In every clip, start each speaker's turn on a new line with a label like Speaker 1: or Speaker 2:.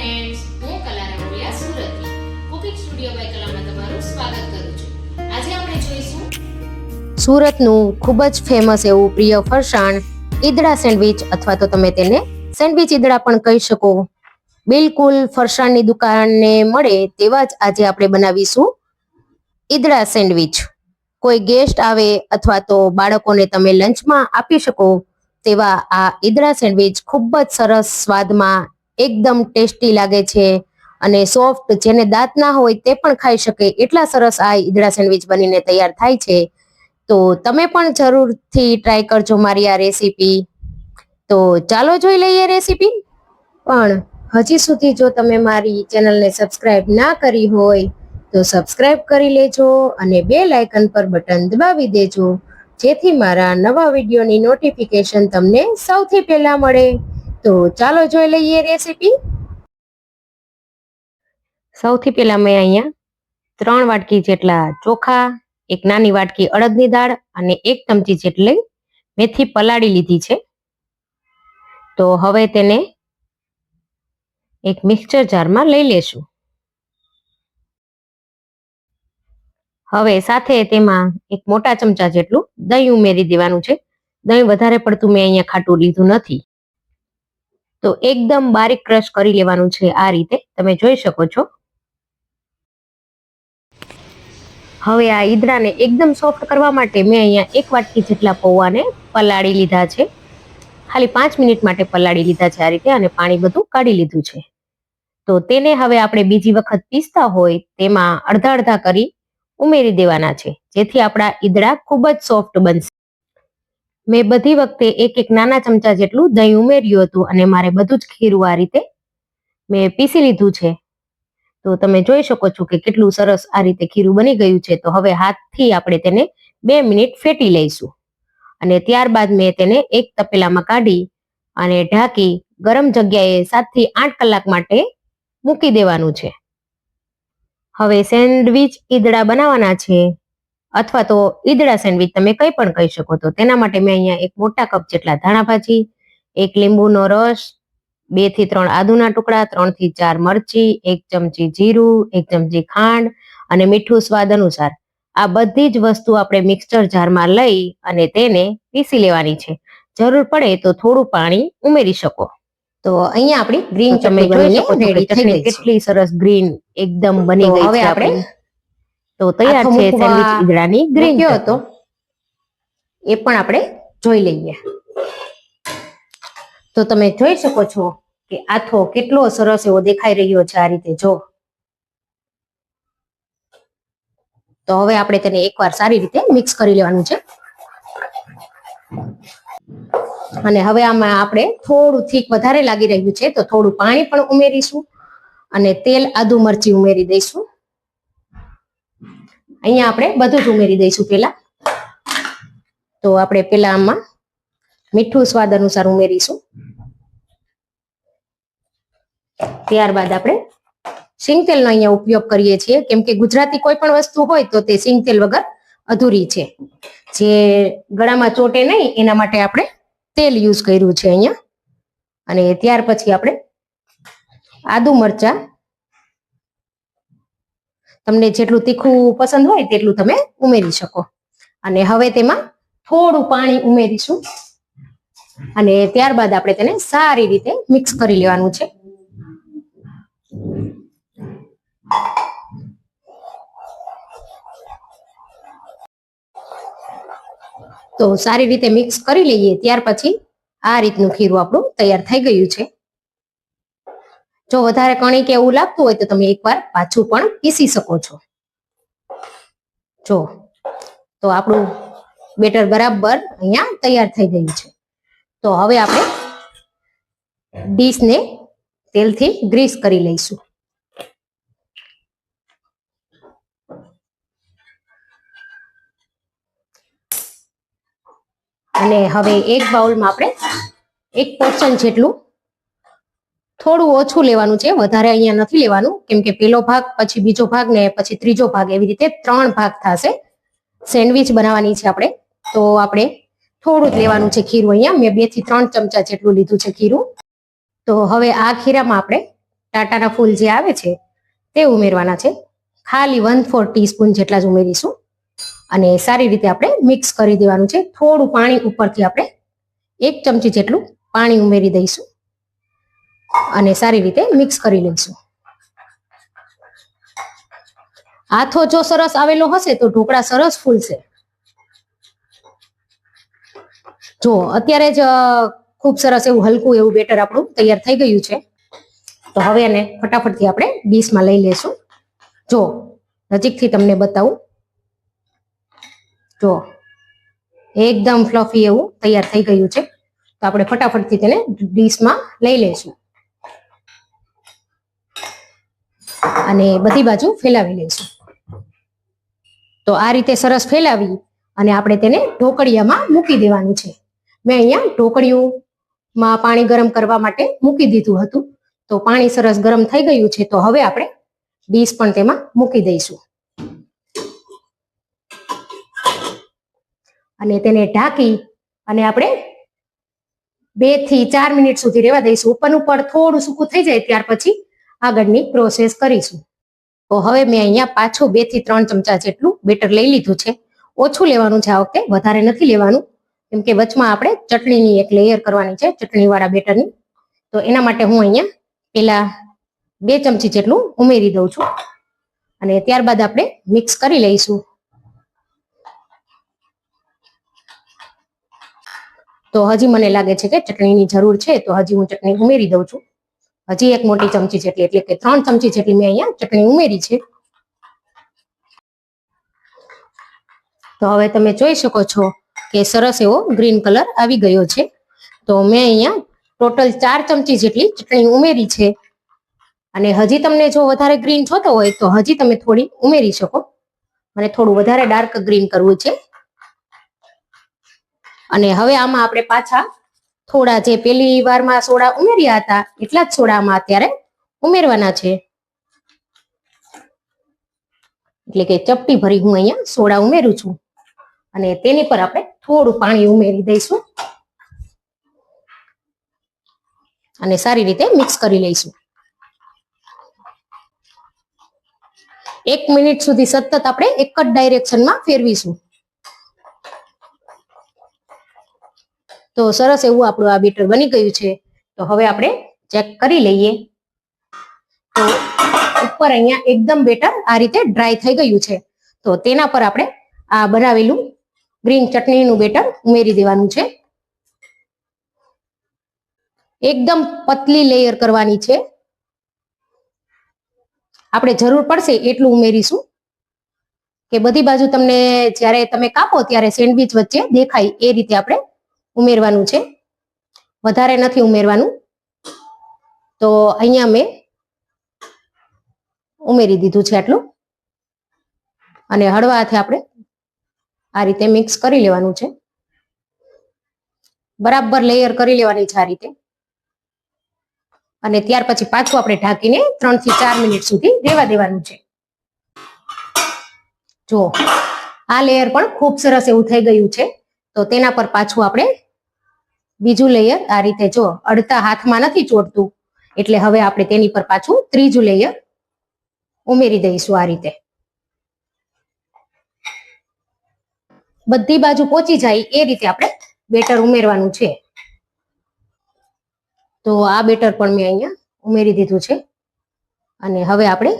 Speaker 1: Friends હું કલા રંગલિયા સુરતથી કુકિંગ સ્ટુડિયો બાય કલામાં તમારું સ્વાગત કરું છું. આજે આપણે જોઈશું
Speaker 2: સુરતનું ખૂબ જ ફેમસ એવું પ્રિય ફરસાણ, ઈદડા સેન્ડવિચ, અથવા તો તમે તેને સેન્ડવિચ ઈદડા પણ કહી શકો. બિલકુલ ફરસાણની દુકાનને મળે તેવા જ આજે આપણે બનાવીશું ઈદડા સેન્ડવિચ. કોઈ ગેસ્ટ આવે અથવા તો બાળકોને તમે લંચમાં આપી શકો તેવા આ ઈદડા સેન્ડવિચ ખૂબ જ સરસ સ્વાદમાં એકદમ ટેસ્ટી લાગે છે અને સોફ્ટ જેને દાંત ના હોય તે પણ ખાઈ શકે. એટલા સરસ આ ઈદડા સેન્ડવિચ બનીને તૈયાર થાય છે. તો તમે પણ જરૂરથી ટ્રાય કરજો મારી આ રેસીપી. તો ચાલો જોઈ લઈએ રેસીપી. પણ હજી સુધી જો તમે મારી ચેનલને સબસ્ક્રાઇબ ના કરી હોય, તો સબસ્ક્રાઇબ કરી લેજો અને બે લાઇકન પર બટન દબાવી દેજો. જેથી મારા નવા વિડીયોની નોટિફિકેશન તમને સૌથી પહેલા મળે. તો ચાલો જોઈ લઈએ રેસીપી સૌથી પહેલા મેં અહીંયા ત્રણ વાટકી જેટલા ચોખા, એક નાની વાટકી અડદની દાળ અને એક ચમચી જેટલી મેથી પલાળી લીધી છે. તો હવે તેને એક મિક્સચર જારમાં લઈ લેશું. હવે સાથે તેમાં એક મોટા ચમચા જેટલું દહીં ઉમેરી દેવાનું છે. દહીં વધારે પડતું મેં અહીંયા ખાટું લીધું નથી. તો એકદમ બારીક ક્રશ કરી લેવાનું છે આ રીતે. તમે જોઈ શકો છો. હવે આ ઈદડાને એકદમ સોફ્ટ કરવા માટે મેં અહીંયા એક વાટકી જેટલા પૌવાને પલાળી લીધા છે. ખાલી પાંચ મિનિટ માટે પલાળી લીધા છે આ રીતે અને પાણી બધું કાઢી લીધું છે. તો તેને હવે આપણે બીજી વખત પીસતા હોય તેમાં અડધા અડધા કરી ઉમેરી દેવાના છે. જેથી આપણા ઈદડા ખૂબ જ સોફ્ટ બનશે. મેં બધી વખતે એક એક નાના ચમચા જેટલું દહીં ઉમેર્યું હતું અને મારે બધું જ ખીરું આ રીતે મેં પીસી લીધું છે. તો તમે જોઈ શકો છો કે કેટલું સરસ આ રીતે ખીરું બની ગયું છે. તો હવે હાથથી આપણે તેને બે મિનિટ ફેટી લઈશું. અને ત્યારબાદ મેં તેને એક તપેલામાં કાઢી અને ઢાંકી ગરમ જગ્યાએ સાતથી આઠ કલાક માટે મૂકી દેવાનું છે. હવે સેન્ડવિચ ઈદડા બનાવવાના છે. અથવા તો ઈદડા સેન્ડવિચ તમે કંઈ પણ કહી શકો તો. તેના માટે મેં અહીંયા એક મોટા કપ જેટલા ધાણા ભાજી, એક લીંબુનો રસ, બેથી ત્રણ આદુના ટુકડા, ત્રણથી ચાર મરચી, એક ચમચી જીરું, એક ચમચી ખાંડ અને મીઠું સ્વાદ અનુસાર. આ બધી જ વસ્તુ આપણે મિક્સચર જારમાં લઈ અને તેને પીસી લેવાની છે. જરૂર પડે તો થોડું પાણી ઉમેરી શકો. તો અહીંયા આપણી ગ્રીન ચટણી કેટલી સરસ ગ્રીન એકદમ બની ગઈ છે
Speaker 3: આપણી.
Speaker 2: તો તૈયાર છે સેન્ડવિચ ઈદડાની ગ્રીન
Speaker 3: કયો હતો. એ પણ આપણે જોઈ લઈએ.
Speaker 2: તો તમે જોઈ શકો છો કે આથો કેટલો સરસ એવો દેખાઈ રહ્યો છે આ રીતે જો. તો હવે આપણે તેને એકવાર સારી રીતે મિક્સ કરી લેવાનું છે. અને હવે આમાં આપણે થોડું થીક વધારે લાગી રહ્યું છે તો થોડું પાણી પણ ઉમેરીશું અને તેલ આદુ મરચી ઉમેરી દઈશું. અહીંયા આપણે બધું જ ઉમેરી દઈશું પેલા તો આપણે પેલા આમાં મીઠું સ્વાદ અનુસાર ઉમેરીશું. ત્યારબાદ આપણે સિંગ તેલનો અહીંયા ઉપયોગ કરીએ છીએ. કેમ કે ગુજરાતી કોઈ પણ વસ્તુ હોય તો તે સિંગ તેલ વગર અધૂરી છે. જે ગળામાં ચોટે નહીં, એના માટે આપણે તેલ યુઝ કર્યું છે અહીંયા. અને ત્યાર પછી આપણે આદુ મરચા તમને જેટલું તીખું પસંદ હોય તેટલું તમે ઉમેરી શકો. અને હવે તેમાં થોડું પાણી ઉમેરીશું. અને ત્યારબાદ આપણે તેને સારી રીતે મિક્સ કરી લેવાનું છે. તો સારી રીતે મિક્સ કરી લઈએ. ત્યાર પછી આ રીતનું ખીરું આપણું તૈયાર થઈ ગયું છે. જો વધારે કણી કે એવું લાગતું હોય તો તમે એકવાર પાછું પણ પીસી શકો છો. જો, તો આપણું બેટર બરાબર અહીંયા તૈયાર થઈ ગયું છે. તો હવે આપણે ડીશને તેલથી ગ્રીસ કરી લઈશું. અને હવે એક બાઉલમાં આપણે એક પોર્શન જેટલું થોડું ઓછું લેવાનું છે, વધારે અહીંયા નથી લેવાનું. કેમ કે પેલો ભાગ, પછી બીજો ભાગ ને પછી ત્રીજો ભાગ એવી રીતે ત્રણ ભાગ થશે. સેન્ડવિચ બનાવવાની છે આપણે. તો આપણે થોડું જ લેવાનું છે ખીરું અહીંયા. મેં બેથી ત્રણ ચમચા જેટલું લીધું છે ખીરું. તો હવે આ ખીરામાં આપણે ટાટાના ફૂલ જે આવે છે, તે ઉમેરવાના છે. ખાલી વન ફોર ટીસ્પૂન જેટલા જ ઉમેરીશું. અને સારી રીતે આપણે મિક્સ કરી દેવાનું છે. થોડું પાણી ઉપરથી આપણે એક ચમચી જેટલું પાણી ઉમેરી દઈશું. અને સારી રીતે મિક્સ કરી લઈશું. હાથો જો સરસ આવેલો હશે તો ઢોકળા સરસ ફૂલશે. જો, અત્યારે જ ખૂબ સરસ એવું હલકું એવું બેટર આપણું તૈયાર થઈ ગયું છે. તો હવે એને ફટાફટથી આપણે ડીશમાં લઈ લેશું જો, નજીકથી તમને બતાવું. જો, એકદમ ફ્લફી એવું તૈયાર થઈ ગયું છે. તો આપણે ફટાફટથી તેને ડીશમાં લઈ લઈશું. અને બધી બાજુ ફેલાવી લઈશું. તો આ રીતે સરસ ફેલાવી અને આપણે તેને ઢોકળિયામાં મૂકી દેવાનું છે. મેં અહીંયા ઢોકળિયુંમાં પાણી ગરમ કરવા માટે મૂકી દીધું હતું. તો પાણી સરસ ગરમ થઈ ગયું છે તો હવે આપણે ડીશ પણ તેમાં મૂકી દઈશું. અને તેને ઢાંકી અને આપણે બેથી ચાર મિનિટ સુધી રહેવા દઈશું. ઉપર ઉપર થોડું સૂકું થઈ જાય ત્યાર પછી આગળની પ્રોસેસ કરીશું. તો હવે મેં અહીંયા પાછું બેથી ત્રણ ચમચા જેટલું બેટર લઈ લીધું છે. ઓછું લેવાનું છે આ વખતે, વધારે નથી લેવાનું. કેમ કે વચમાં આપણે ચટણીની એક લેયર કરવાની છે, ચટણીવાળા બેટરની. તો એના માટે હું અહીંયા પેલા બે ચમચી જેટલું ઉમેરી દઉં છું. અને ત્યારબાદ આપણે મિક્સ કરી લઈશું. તો હજી મને લાગે છે કે ચટણીની જરૂર છે, તો હજી હું ચટણી ઉમેરી દઉં છું. હજી એક મોટી ચમચી જેટલી, એટલે કે ત્રણ ચમચી જેટલી મેં અહીંયા ચટણી ઉમેરી છે. તો હવે તમે જોઈ શકો છો કે સરસ એવો ગ્રીન કલર આવી ગયો છે. તો મેં અહીંયા ટોટલ ચાર ચમચી જેટલી ચટણી ઉમેરી છે. અને હજી તમને જો વધારે ગ્રીન જોતો હોય, તો હજી તમે થોડી ઉમેરી શકો. મને થોડું વધારે ડાર્ક ગ્રીન કરવું છે. અને હવે આમાં આપણે પાછા થોડા જે પેલી વારમાં સોડા ઉમેર્યા હતા, એટલા જ સોડામાં અત્યારે ઉમેરવાના છે. એટલે કે ચપટી ભરી હું અહીંયા સોડા ઉમેરું છું. અને તેની પર આપણે થોડું પાણી ઉમેરી દઈશું. અને સારી રીતે મિક્સ કરી લઈશું. એક મિનિટ સુધી સતત આપણે એક જ ડાયરેક્શનમાં ફેરવીશું. તો સરસ એવું આપણું આ બેટર બની ગયું છે. તો હવે આપણે ચેક કરી લઈએ. તો ઉપર અહીંયા એકદમ બેટર આ રીતે ડ્રાય થઈ ગયું છે. તો તેના પર આપણે આ બનાવેલું ગ્રીન ચટણીનું બેટર ઉમેરી દેવાનું છે. એકદમ પતલી લેયર કરવાની છે. આપણે જરૂર પડશે એટલું ઉમેરીશું. કે બધી બાજુ તમને જ્યારે તમે કાપો ત્યારે સેન્ડવિચ વચ્ચે દેખાય એ રીતે આપણે ઉમેરવાનું છે. વધારે નથી ઉમેરવાનું. તો અહીંયા મેં ઉમેરી દીધું છે આટલું. અને હળવા હાથે આપણે આ રીતે મિક્સ કરી લેવાનું છે. બરાબર લેયર કરી લેવાની છે આ રીતે. અને ત્યાર પછી પાછું આપણે ઢાંકીને ત્રણથી ચાર મિનિટ સુધી રહેવા દેવાનું છે. જો, આ લેયર પણ ખૂબ સરસ એવું થઈ ગયું છે. તો તેના પર પાછું આપણે બીજું લેયર આ રીતે જો અડતા હાથમાં નથી ચોટતું, એટલે હવે આપણે તેની પર પાછું ત્રીજું લેયર ઉમેરી દઈશું આ રીતે. બધી બાજુ પહોંચી જાય એ રીતે આપણે બેટર ઉમેરવાનું છે. તો આ બેટર પણ મેં અહીંયા ઉમેરી દીધું છે. અને હવે આપણે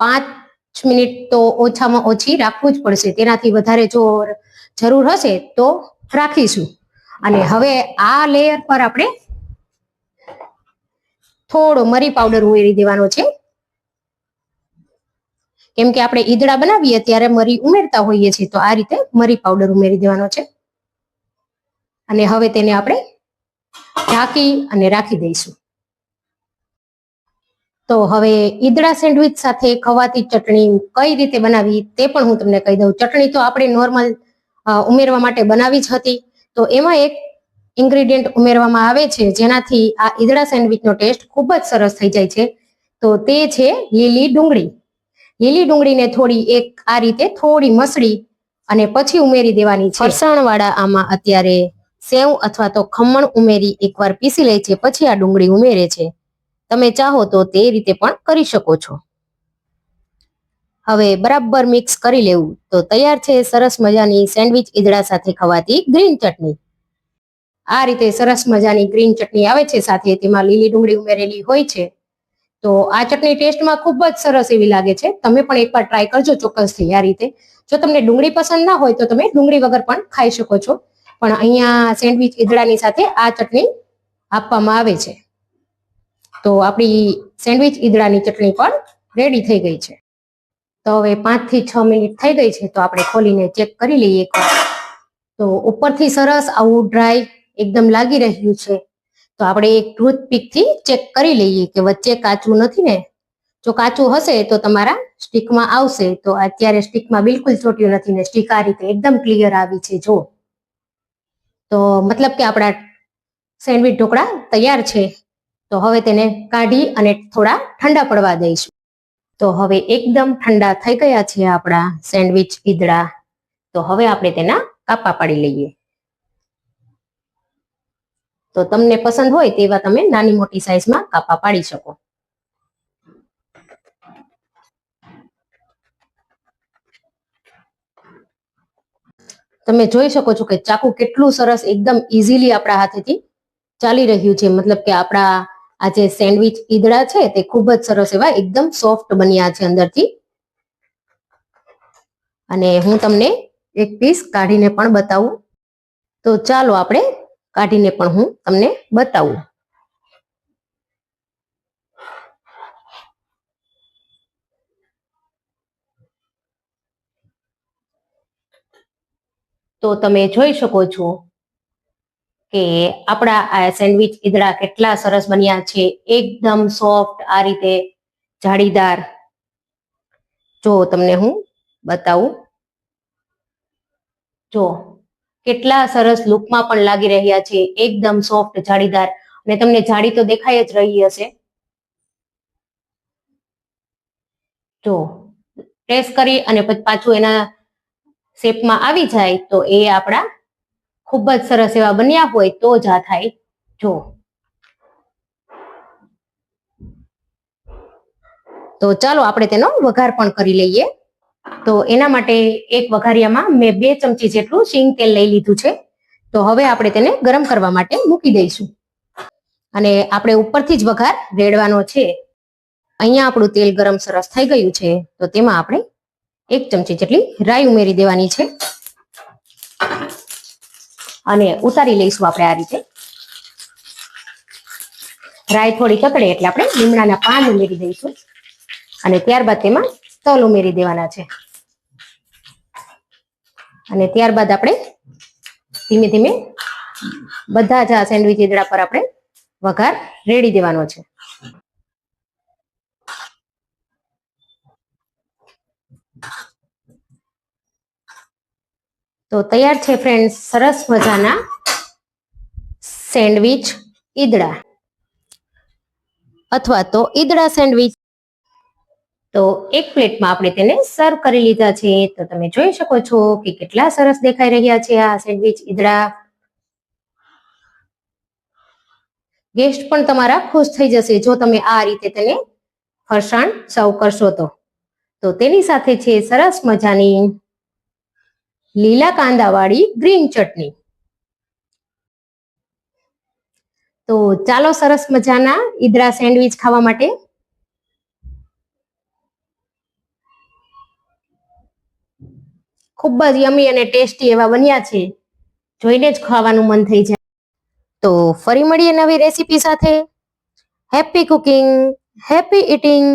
Speaker 2: પાંચ મિનિટ તો ઓછામાં ઓછી રાખવું જ પડશે. તેનાથી વધારે જો જરૂર હશે તો રાખીશું. અને હવે આ લેયર પર આપણે થોડો મરી પાવડર ઉમેરી દેવાનો છે. કેમ કે આપણે ઈદડા બનાવીએ ત્યારે મરી ઉમેરતા હોઈએ છીએ, તો આ રીતે મરી પાવડર ઉમેરી દેવાનો છે. અને હવે તેને આપણે ઢાંકી અને રાખી દઈશું. તો હવે ઈદડા સેન્ડવિચ સાથે ખવાતી ચટણી કઈ રીતે બનાવી તે પણ હું તમને કહી દઉં. ચટણી તો આપણે નોર્મલ ઉમેરવા માટે બનાવી જ હતી. તો એમાં એક ઇન્ગ્રેડિયન્ટ ઉમેરવામાં આવે છે, જેનાથી આ ઈદડા સેન્ડવિચનો ટેસ્ટ ખૂબ જ સરસ થઈ જાય છે. તો તે છે લીલી ડુંગળી. લીલી ડુંગળીને થોડી એક આ રીતે થોડી મસળી અને પછી ઉમેરી દેવાની છે. ફરસાણવાળા આમાં અત્યારે સેવ અથવા તો ખમણ ઉમેરી એકવાર પીસી લે છે, પછી આ ડુંગળી ઉમેરે છે. તમે ચાહો તો તે રીતે પણ કરી શકો છો. હવે બરાબર મિક્સ કરી લેવું. તો તૈયાર છે સરસ મજાની સેન્ડવિચ ઈદડા સાથે ખવાતી ગ્રીન ચટણી. આ રીતે સરસ મજાની ગ્રીન ચટણી આવે છે સાથે તેમાં લીલી ડુંગળી ઉમેરેલી હોય છે. તો આ ચટણી ટેસ્ટમાં ખૂબ જ સરસ એવી લાગે છે. તમે પણ એકવાર ટ્રાય કરજો ચોક્કસથી આ રીતે. જો તમને ડુંગળી પસંદ ના હોય તો તમે ડુંગળી વગર પણ ખાઈ શકો છો. પણ અહીંયા સેન્ડવિચ ઈદડાની સાથે આ ચટણી આપવામાં આવે છે. તો આપણી સેન્ડવિચ ઈદડાની ચટણી પણ રેડી થઈ ગઈ છે. તો હવે પાંચથી છ મિનિટ થઈ ગઈ છે તો આપણે ખોલીને ચેક કરી લઈએ તો ઉપરથી સરસ આવું ડ્રાય એકદમ લાગી રહ્યું છે. તો આપણે એક ટૂથપીકથી ચેક કરી લઈએ કે વચ્ચે કાચું નથી ને? જો કાચું હશે તો તમારા સ્ટીકમાં આવશે. તો અત્યારે સ્ટીકમાં બિલકુલ ચોટ્યું નથી ને સ્ટીક આ રીતે એકદમ ક્લિયર આવી છે. જો. તો મતલબ કે આપણા સેન્ડવિચ ઢોકળા તૈયાર છે. તો હવે તેને કાઢી અને થોડા ઠંડા પડવા દઈશું. તો હવે એકદમ ઠંડા થઈ ગયા છે આપણા સેન્ડવિચ ઈદડા. તો હવે આપણે તેના કાપા પાડી લઈએ. તો તમને પસંદ હોય તેવા તમે નાની મોટી સાઈઝમાં કાપા પાડી શકો. તમે જોઈ શકો છો કે ચાકુ કેટલું સરસ એકદમ ઇઝીલી આપણા હાથેથી ચાલી રહ્યું છે. મતલબ કે આપણા આ જે સેન્ડવિચ ઈદડા છે તે ખૂબ જ સરસ એવા એકદમ સોફ્ટ બન્યા છે અંદરથી. અને હું તમને એક પીસ કાઢીને પણ બતાવું. તો ચાલો આપણે કાઢીને પણ હું તમને બતાવું. તો તમે જોઈ શકો છો કે આપણા આ સેન્ડવિચ ઈદડા કેટલા સરસ બન્યા છે, એકદમ સોફ્ટ આ રીતે જાળીદાર. જો તમને હું બતાવું. જો કેટલા સરસ લુકમાં પણ લાગી રહ્યા છે, એકદમ સોફ્ટ જાળીદાર. અને તમને જાળી તો દેખાય જ રહી હશે. જો પ્રેસ કરી અને પછી એના શેપમાં આવી જાય તો એ આપણા ખૂબ જ સરસ એવા બન્યા હોય તો જ આ થાય. જો. તો ચાલો આપણે તેનો વઘાર પણ કરી લઈએ. તો એના માટે એક વઘારિયામાં મેં બે ચમચી જેટલું શીંગ તેલ લઈ લીધું છે. તો હવે આપણે તેને ગરમ કરવા માટે મૂકી દઈશું. અને આપણે ઉપરથી જ વઘાર રેડવાનો છે. અહીંયા આપણું તેલ ગરમ સરસ થઈ ગયું છે. તો તેમાં આપણે એક ચમચી જેટલી રાઈ ઉમેરી દેવાની છે. અને ઉતારી લઈશું આપણે આ રીતે. રાઈ થોડી કકડે એટલે આપણે લીમડાના પાન ઉમેરી દઈશું. અને ત્યારબાદ તેમાં તલ ઉમેરી દેવાના છે. અને ત્યારબાદ આપણે ધીમે ધીમે બધા જ આ સેન્ડવિચ ઈદડા પર આપણે વઘાર રેડી દેવાનો છે. તો તૈયાર છે ફ્રેન્ડ સરસ મજાના સેન્ડવિચ ઈદડા. અથવા તો ઈદડા સેન્ડવિચ. તો એક પ્લેટમાં આપણે તેને સર્વ કરી લીધા છે. તો તમે જોઈ શકો છો કે કેટલા સરસ દેખાઈ રહ્યા છે આ સેન્ડવિચ ઈદડા. ગેસ્ટ પણ તમારા ખુશ થઈ જશે જો તમે આ રીતે તેને ફરસાણ સર્વ કરશો તો. તો તેની સાથે છે સરસ મજાની લીલા કાંદાવાળી ગ્રીન ચટણી. તો ચાલો સરસ મજાના ઈદરા સેન્ડવિચ ખાવા માટે. ખૂબ જ યમી અને ટેસ્ટી એવા બન્યા છે. જોઈને જ ખાવાનું મન થઈ જાય. તો ફરી મળીએ નવી રેસીપી સાથે. Happy cooking, happy eating.